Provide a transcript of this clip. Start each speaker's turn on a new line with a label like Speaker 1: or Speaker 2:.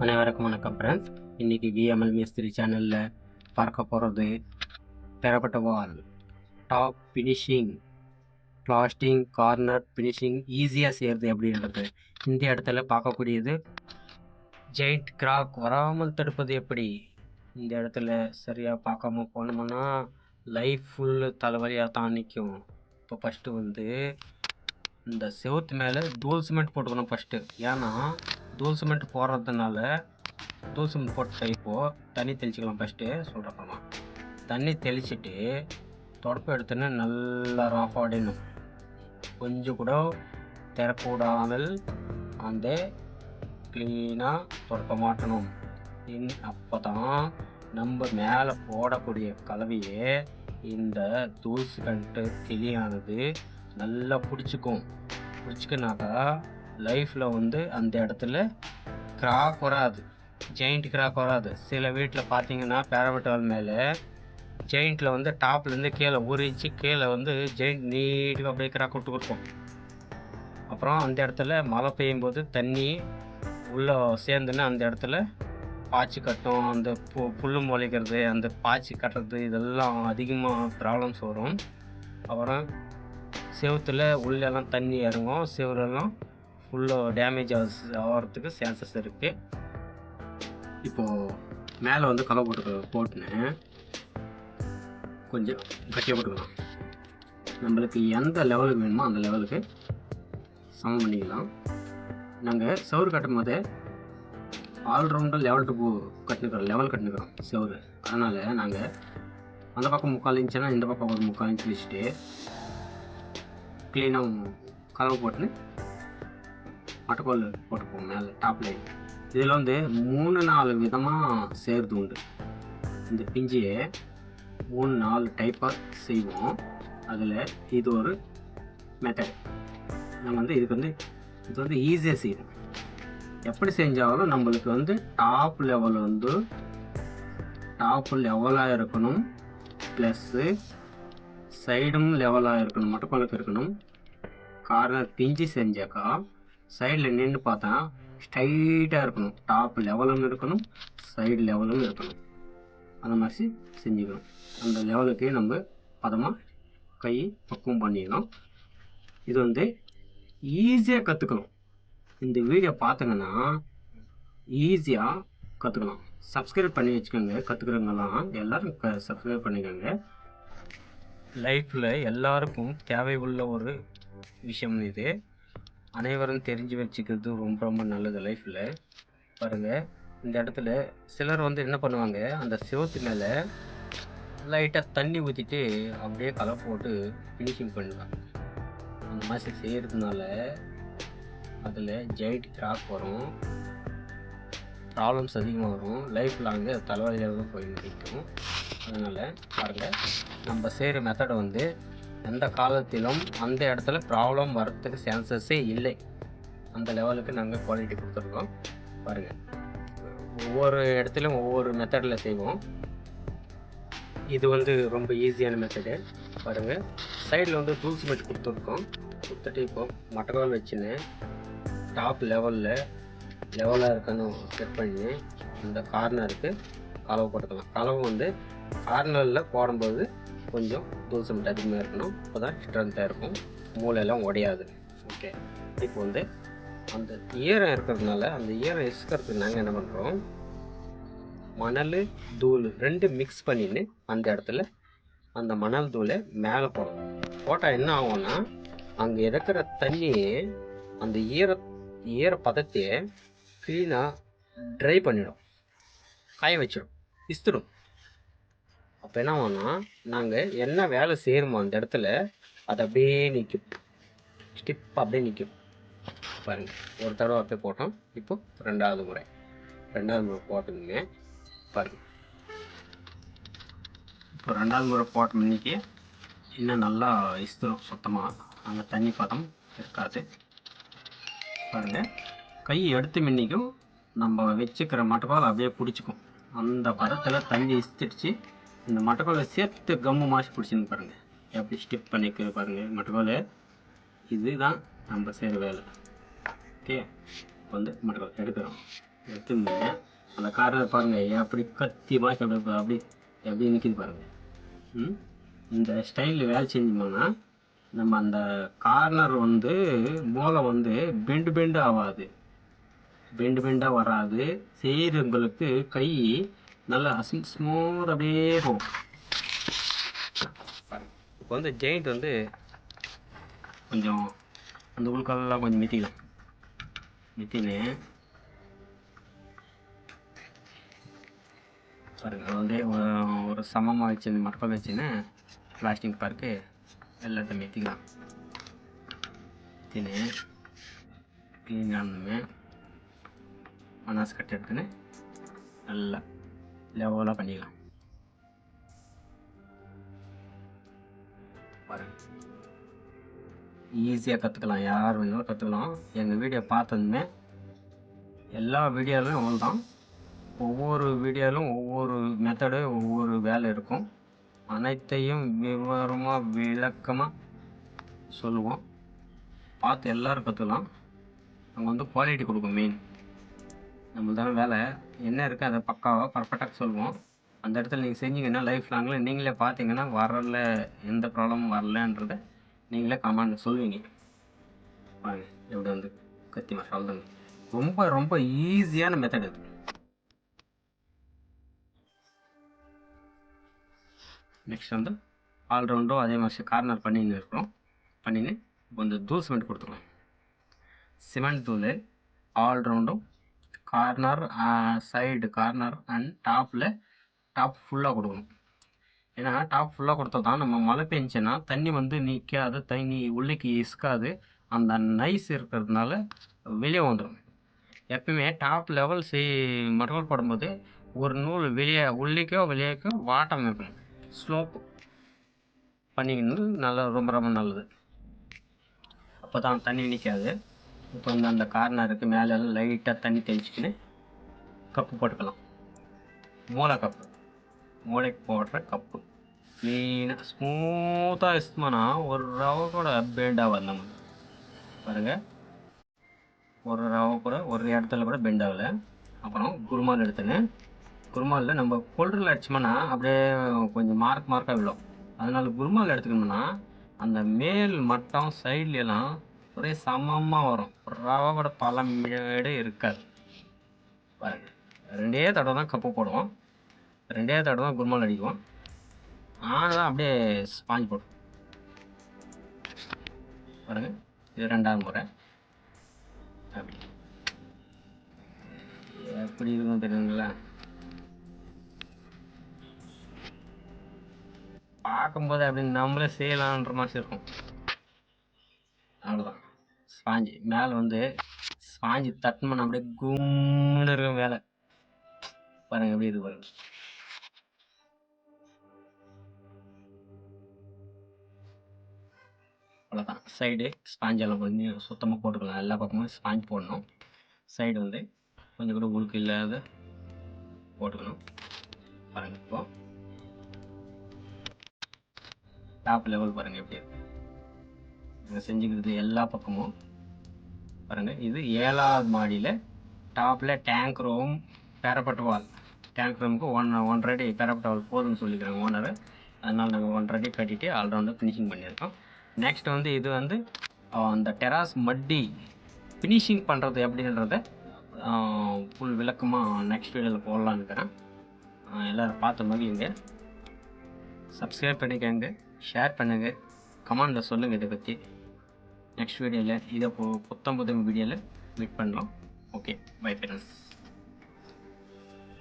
Speaker 1: அனைவருக்கும் வணக்கம் ஃப்ரெண்ட்ஸ் இன்றைக்கி விஎம்எல் மிஸ்திரி சேனலில் பார்க்க போகிறது பெறப்பட்ட wall. Top finishing plastering corner finishing ஈஸியாக செய்கிறது அப்படின்றது இந்த இடத்துல பார்க்கக்கூடியது ஜெயிண்ட் கிராக் வராமல் தடுப்பது எப்படி? இந்த இடத்துல சரியாக பார்க்காம போனோம்னா லைஃப் ஃபுல்லு தலைவலியாக தான் நிற்கும் இப்போ ஃபஸ்ட்டு வந்து இந்த செவுத்து மேலே தூள் சிமெண்ட் போட்டுக்கணும் ஃபஸ்ட்டு ஏன்னா தூள் சிமெண்ட் போடுறதுனால தூள் சிமெண்ட் போட்ட இப்போது தண்ணி தெளிச்சிக்கலாம் ஃபஸ்ட்டு சொல்கிறப்பமா தண்ணி தெளிச்சுட்டு தொடப்பம் எடுத்தோன்னே நல்லா ராஃப் ஆடிடணும் கொஞ்சம் கூட திறக்கூடாமல் அந்த க்ளீனாக தொடப்ப மாட்டணும். இன் அப்போ தான் நம்ம மேலே போடக்கூடிய கலவையே இந்த தூள் சிமெண்ட்டு தெளியானது நல்லா பிடிச்சிக்கும். பிடிச்சிக்கனாக்கா லைஃப்பில் வந்து அந்த இடத்துல கிராக் வராது. ஜெயிண்ட் கிராக் வராது. சில வீட்டில் பார்த்தீங்கன்னா பேரவட்டால் மேலே ஜெயிண்ட்டில் வந்து டாப்லேருந்து கீழே ஒரு இன்ச்சு கீழே வந்து ஜெயிண்ட் நீட்டுக்கு அப்படியே கிராக் விட்டு கொடுக்கும். அப்புறம் அந்த இடத்துல மழை பெய்யும் போது தண்ணி உள்ளே சேர்ந்துன்னு அந்த இடத்துல பாய்ச்சி கட்டும். அந்த பு புல்லு முளைக்கிறது அந்த பாய்ச்சி கட்டுறது இதெல்லாம் அதிகமாக ப்ராப்ளம்ஸ் வரும். அப்புறம் செவுத்தில் உள்ளெல்லாம் தண்ணி இறங்கும். செவுலெல்லாம் ஃபுல்லாக டேமேஜ் ஆகிறதுக்கு சான்சஸ் இருக்குது இப்போது மேலே வந்து கலர் போட்டு போட்டுன்னு. கொஞ்சம் கட்டியாக போட்டுக்கலாம். நம்மளுக்கு எந்த லெவலுக்கு வேணுமோ அந்த லெவலுக்கு சமம் பண்ணிக்கலாம். நாங்கள் சவுறு கட்டும் போதே ஆல்ரவுண்டர் லெவல் டு கட்டினுக்கிறோம் லெவல் கட்டினுக்கிறோம் செவரு அதனால் நாங்கள் அந்த பக்கம் முக்கால் இன்ச்சுனா இந்த பக்கம் ஒரு முக்கால் இன்ச்சு வச்சுட்டு க்ளீனாக கலவை போட்டுன்னு மட்டக்கோல் போட்டுப்போம் மேலே டாப் லைன் இதில் வந்து மூணு நாலு விதமாக சேர்த்து உண்டு. இந்த பிஞ்சியை மூணு நாலு டைப்பாக செய்வோம். அதில் இது ஒரு மெத்தட் நம்ம வந்து இதுக்கு வந்து இது வந்து ஈஸியாக செய்யணும். எப்படி செஞ்சாலும் நம்மளுக்கு வந்து டாப் லெவல் வந்து டாப் லெவலாக இருக்கணும். ப்ளஸ்ஸு சைடும் லெவலாக இருக்கணும். மட்டக்கோலுக்கு இருக்கணும். காரை பிஞ்சு செஞ்சாக்கா சைடில் நின்று பார்த்தா ஸ்ட்ரைட்டாக இருக்கணும். டாப் லெவலும் இருக்கணும் சைடு லெவலும் இருக்கணும். அந்த மாதிரி செஞ்சுக்கணும். அந்த லெவலுக்கு நம்ம பதமாக கை பக்குவம் பண்ணிக்கணும் இது வந்து ஈஸியாக கற்றுக்கணும் இந்த வீடியோ பார்த்தீங்கன்னா ஈஸியாக கற்றுக்கலாம் சப்ஸ்கிரைப் பண்ணி வச்சுக்கோங்க. கற்றுக்குறவங்கலாம் எல்லோரும் க சப்ஸ்கிரைப் பண்ணிக்கோங்க. லைஃப்பில் எல்லாருக்கும் தேவை உள்ள ஒரு விஷயம் இது. அனைவரும் தெரிஞ்சு வச்சுக்கிறது ரொம்ப ரொம்ப நல்லது லைஃப்பில் பாருங்கள் இந்த இடத்துல சிலர் வந்து என்ன பண்ணுவாங்க அந்த சிவத்து மேலே லைட்டாக தண்ணி ஊற்றிட்டு அப்படியே கலர் போட்டு ஃபினிஷிங் பண்ணுவாங்க. அந்த மாதிரி செய்கிறதுனால அதில் ஜெயிட் கிராக் வரும். ப்ராப்ளம்ஸ் அதிகமாக வரும். லைஃப் லாங்கு தலைவலியாக போய் நிற்கும். அதனால் பாருங்கள் நம்ம செய்கிற மெத்தடை வந்து எந்த காலத்திலும் அந்த இடத்துல ப்ராப்ளம் வர்றதுக்கு சான்சஸே இல்லை. அந்த லெவலுக்கு நாங்கள் குவாலிட்டி கொடுத்துருக்கோம். பாருங்கள் ஒவ்வொரு இடத்துலையும் ஒவ்வொரு மெத்தடில் செய்வோம். இது வந்து ரொம்ப ஈஸியான மெத்தடு பாருங்கள் சைடில் வந்து தூசி சிமெண்ட் கொடுத்துருக்கோம். கொடுத்துட்டு இப்போ மட்டக்கால் வச்சுன்னு டாப் லெவலில் லெவலாக இருக்கான்னு செட் பண்ணி இந்த கார்னருக்கு கலவை போட்டுக்கலாம். கலவை வந்து கார்னரில் போடும்போது கொஞ்சம் தூள் சிமெண்ட் அதிகமாக இருக்கணும். அப்போ தான் ஸ்ட்ரென்த்தாக இருக்கும். மூளையெல்லாம் உடையாது. ஓகே இப்போ வந்து அந்த ஈரம் இருக்கிறதுனால அந்த ஈரம் இசுக்கிறதுக்கு நாங்கள் என்ன பண்ணுறோம் மணல் தூள் ரெண்டு மிக்ஸ் பண்ணின்னு அந்த இடத்துல அந்த மணல் தூளை மேலே போடணும். போட்டால் என்ன ஆகும்னா அங்கே இருக்கிற தண்ணியே அந்த ஈர ஈர பதத்தையே க்ளீனாக ட்ரை பண்ணிடும். காய வச்சிடும். இஸ்திடும் அப்போ என்ன ஆகும்னா நாங்கள் என்ன வேலை செய்கிறோமோ அந்த இடத்துல அது அப்படியே நிற்கும் ஸ்டிப் அப்படியே நிற்கும் பாருங்கள் ஒரு தடவை அப்படியே போட்டோம். இப்போ ரெண்டாவது முறை. ரெண்டாவது முறை போட்டுங்க பாருங்கள் இப்போ ரெண்டாவது முறை போட்ட இன்றைக்கி இன்னும் நல்லா இஸ்திரும் சுத்தமாக அங்கே தண்ணி பதம் இருக்காது. பாருங்கள் கை எடுத்து மின்னிக்கும். நம்ம வச்சுக்கிற மட்டக்கால் அப்படியே பிடிச்சிக்கும் அந்த பதத்தில் தண்ணி இஸ்திடுச்சு இந்த மட்டக்கோலை சேர்த்து கம்மு மாசி பிடிச்சின்னு பாருங்கள் எப்படி ஸ்டிப் பண்ணிக்க பாருங்கள் மட்டக்கோலை இதுதான் நம்ம செய்கிற வேலை. ஓகே வந்து மட்டக்கோலை எடுக்கிறோம். எடுத்துருந்தீங்க அந்த காரில் பாருங்கள் எப்படி கத்தி மாசி அப்படி அப்படி எப்படி நிற்கிது பாருங்கள் இந்த ஸ்டைலில் வேலை செஞ்சோம்னா நம்ம அந்த கார்னர் வந்து மூளை வந்து பெண்டு பெண்டு ஆகாது. பெண்டு பெண்டாக வராது. செய்கிறவங்களுக்கு கை நல்லா அசி ஸ்மூத் அப்படியே போகும். இப்போ வந்து ஜெயிண்ட் வந்து கொஞ்சம் அந்த உள்காலெல்லாம் கொஞ்சம் மித்திக்கலாம் மித்தின்னு. பாருங்க அது வந்து ஒரு- சமமாக வச்சு மடக்கம் வச்சுன்னு பிளாஸ்டிக் பார்க்கு எல்லாத்தையும் மித்திக்கலாம். மித்தின்னு. க்ளீன் ஆனதுமே மனாஸ் கட் எடுத்துன்னு நல்லா லெவலாக பண்ணிக்கலாம் ஈஸியாக கற்றுக்கலாம் யார் வேணாலும் கற்றுக்கலாம் எங்கள் வீடியோ பார்த்ததுமே எல்லா வீடியோலையும் அவ்வளோ தான் ஒவ்வொரு வீடியோவிலும் ஒவ்வொரு மெத்தடு ஒவ்வொரு வேலை இருக்கும். அனைத்தையும் விவரமாக விளக்கமாக சொல்லுவோம். பார்த்து எல்லோரும் கற்றுக்கலாம் அங்கே வந்து குவாலிட்டி கொடுக்கும் மெயின் நம்மளுதான வேலை என்ன இருக்குது அதை பக்காவாக பர்ஃபெக்டாக சொல்லுவோம். அந்த இடத்துல நீங்கள் செஞ்சீங்கன்னா லைஃப் லாங்கில் நீங்களே பார்த்தீங்கன்னா வரல எந்த ப்ராப்ளமும் வரலன்றத நீங்களே கமெண்ட் சொல்லுவீங்க. பாருங்க எப்படி வந்து கத்தி மசால் ரொம்ப ரொம்ப ஈஸியான மெத்தட் இது. நெக்ஸ்ட் வந்து ஆல்ரவுண்டும் அதே மாதிரி கார்னர் பண்ணின்னு இருக்கிறோம். பண்ணின்னு இப்போ இந்த தூள் சிமெண்ட் கொடுத்துருவோம் சிமெண்ட் தூள் ஆல்ரவுண்டும் கார்னர் சைடு கார்னர் அண்ட் டாப்பில் டாப் ஃபுல்லாக கொடுக்கணும். ஏன்னா டாப் ஃபுல்லாக கொடுத்தா தான் நம்ம மழை பெஞ்சுன்னா தண்ணி வந்து நிற்காது தண்ணி உள்ளேக்கு இசுக்காது. அந்த நைஸ் இருக்கிறதுனால வெளியே வந்துடும் எப்பவுமே டாப் லெவல் செய் மடல் போடும்போது ஒரு நூல் வெளியே உள்ளேக்கோ வெளியேக்கோ வாட்டம் வைக்கணும் ஸ்லோப் பண்ணிக்கணும் நல்லா ரொம்ப ரொம்ப நல்லது. அப்போ தான் தண்ணி நிற்காது இப்போ வந்து அந்த கார்னருக்கு மேலே எல்லாம் லைட்டாக தண்ணி தெளிச்சுக்கின்னு கப்பு போட்டுக்கலாம். மூளை கப்பு மூளைக்கு போடுற கப்பு க்ளீனாக ஸ்மூத்தாக இஸ்மானா ஒரு ரவை கூட பெண்ட் ஆகாது நமக்கு. ஒரு ரவை கூட ஒரு இடத்துல கூட பெண்ட் ஆகலை. அப்புறம் குருமால் எடுத்துன்னு குருமாலில் நம்ம கொல்றில் அடிச்சோம்னா அப்படியே கொஞ்சம் மார்க் மார்க்காக விழும். அதனால குருமால் எடுத்துக்கணும்னா அந்த மேல் மட்டம் சைட்ல ஒரே சமமாக வரும். ரவை கூட பல இருக்காது. பாருங்க. ரெண்டே தடவை தான் கப்பு போடுவோம். ரெண்டே தடவை தான் குருமால் அடிக்குவோம். ஆனால் அப்படியே ஸ்பாஞ்ச் போடும் பாருங்க. இது ரெண்டாவது முறை. அப்படி. எப்படி இருக்கும் தெரியுங்களா? பார்க்கும்போது அப்படி நம்மளே செய்யலான்ற மாதிரி இருக்கும். அவ்வளோதான் ஸ்பாஞ்சு மேலே வந்து சாஞ்சி தட்டணும் அப்படியே கும்னு இருக்கும் வேலை. பாருங்க எப்படி இது பாருங்க. அவ்வளோதான் சைடு ஸ்பாஞ்செல்லாம் கொஞ்சம் சுத்தமாக போட்டுக்கலாம். எல்லா பக்கமும் ஸ்பாஞ்ச் போடணும். சைடு வந்து கொஞ்சம் கூட உழுக்கு இல்லாத போட்டுக்கணும். பாருங்க இப்போ. டாப் லெவல் பாருங்கள் எப்படி இருக்குது செஞ்சுக்கிறது எல்லா பக்கமும். பாருங்க இது ஏழாவது மாடியில் டாப்பில் டேங்க் ரூம் பேரப்பட்ட வால் டேங்க் ரூமுக்கு ஒன் ஒன்றரை அடி பேரப்பட்ட வால் போதும்னு சொல்லிக்கிறாங்க ஓனர் அதனால் நாங்கள் ஒன்றரை அடி கட்டிட்டு ஆல்ரவுண்டாக ஃபினிஷிங் பண்ணியிருக்கோம். நெக்ஸ்ட் வந்து இது வந்து அந்த டெராஸ் மட்டி ஃபினிஷிங் பண்ணுறது எப்படின்றத ஃபுல் விளக்கமாக நெக்ஸ்ட் வீடியோவில் போடலான்னு இருக்கிறேன். எல்லோரும் பார்த்த மகிழுங்க சப்ஸ்கிரைப் பண்ணிக்கோங்க ஷேர் பண்ணுங்கள் கமெண்டில் சொல்லுங்கள் இதை பற்றி நெக்ஸ்ட் வீடியோவில் இதை புத்தம் புது வீடியோவில் மீட் பண்ணலாம். Okay bye friends